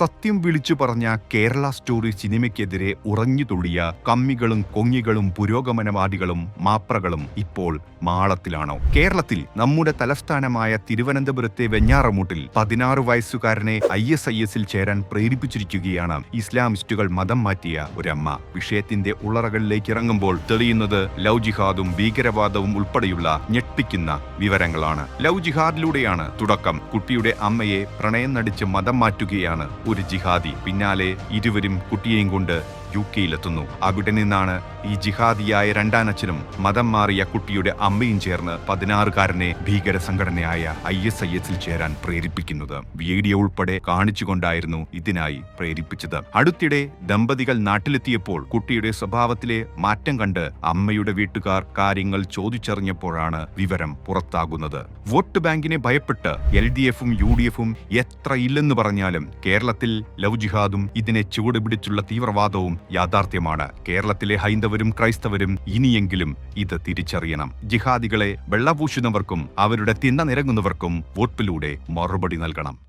സത്യം വിളിച്ചു പറഞ്ഞ കേരള സ്റ്റോറി സിനിമയ്ക്കെതിരെ ഉറഞ്ഞു തുള്ളിയ കമ്മികളും കൊങ്ങികളും പുരോഗമനവാദികളും മാപ്രകളും ഇപ്പോൾ മാളത്തിലാണോ? കേരളത്തിൽ നമ്മുടെ തലസ്ഥാനമായ തിരുവനന്തപുരത്തെ വെഞ്ഞാറമൂട്ടിൽ പതിനാറ് വയസ്സുകാരനെ ഐ എസ് ഐ എസിൽ ചേരാൻ പ്രേരിപ്പിച്ചിരിക്കുകയാണ് ഇസ്ലാമിസ്റ്റുകൾ മതം മാറ്റിയ ഒരമ്മ. വിഷയത്തിന്റെ ഉള്ളറകളിലേക്ക് ഇറങ്ങുമ്പോൾ തെളിയുന്നത് ലവ് ജിഹാദും ഭീകരവാദവും ഉൾപ്പെടെയുള്ള ഞെട്ടിക്കുന്ന വിവരങ്ങളാണ്. ലവ് ജിഹാദിലൂടെയാണ് തുടക്കം. കുട്ടിയുടെ അമ്മയെ പ്രണയം നടിച്ച് മതം മാറ്റുകയാണ് ഒരു ജിഹാദി പിന്നാലെ ഇരുവരും കുട്ടിയെയും കൊണ്ട് യു കെയിലെത്തുന്നു. അവിടെ നിന്നാണ് ഈ ജിഹാദിയായ രണ്ടാനച്ഛനും മതം മാറിയ കുട്ടിയുടെ അമ്മയും ചേർന്ന് പതിനാറുകാരനെ ഭീകര സംഘടനയായ ഐ എസ് ഐ എസിൽ ചേരാൻ പ്രേരിപ്പിക്കുന്നത് വീഡിയോ ഉൾപ്പെടെ കാണിച്ചുകൊണ്ടായിരുന്നു ഇതിനായി പ്രേരിപ്പിച്ചത്. അടുത്തിടെ ദമ്പതികൾ നാട്ടിലെത്തിയപ്പോൾ കുട്ടിയുടെ സ്വഭാവത്തിലെ മാറ്റം കണ്ട് അമ്മയുടെ വീട്ടുകാർ കാര്യങ്ങൾ ചോദിച്ചറിഞ്ഞപ്പോഴാണ് വിവരം പുറത്താകുന്നത്. വോട്ട് ബാങ്കിനെ ഭയപ്പെട്ട് എൽ ഡി എഫും യു ഡി എഫും എത്ര ഇല്ലെന്ന് പറഞ്ഞാലും കേരളത്തിൽ ലവ് ജിഹാദും ഇതിനെ ചുവടുപിടിച്ചുള്ള തീവ്രവാദവും യാഥാർത്ഥ്യമാണ്. കേരളത്തിലെ ഹൈന്ദവരും ക്രൈസ്തവരും ഇനിയെങ്കിലും ഇത് തിരിച്ചറിയണം. ജിഹാദികളെ വെള്ളപൂശുന്നവർക്കും അവരുടെ തിന്ന നിരങ്ങുന്നവർക്കും വോട്ടിലൂടെ മറുപടി നൽകണം.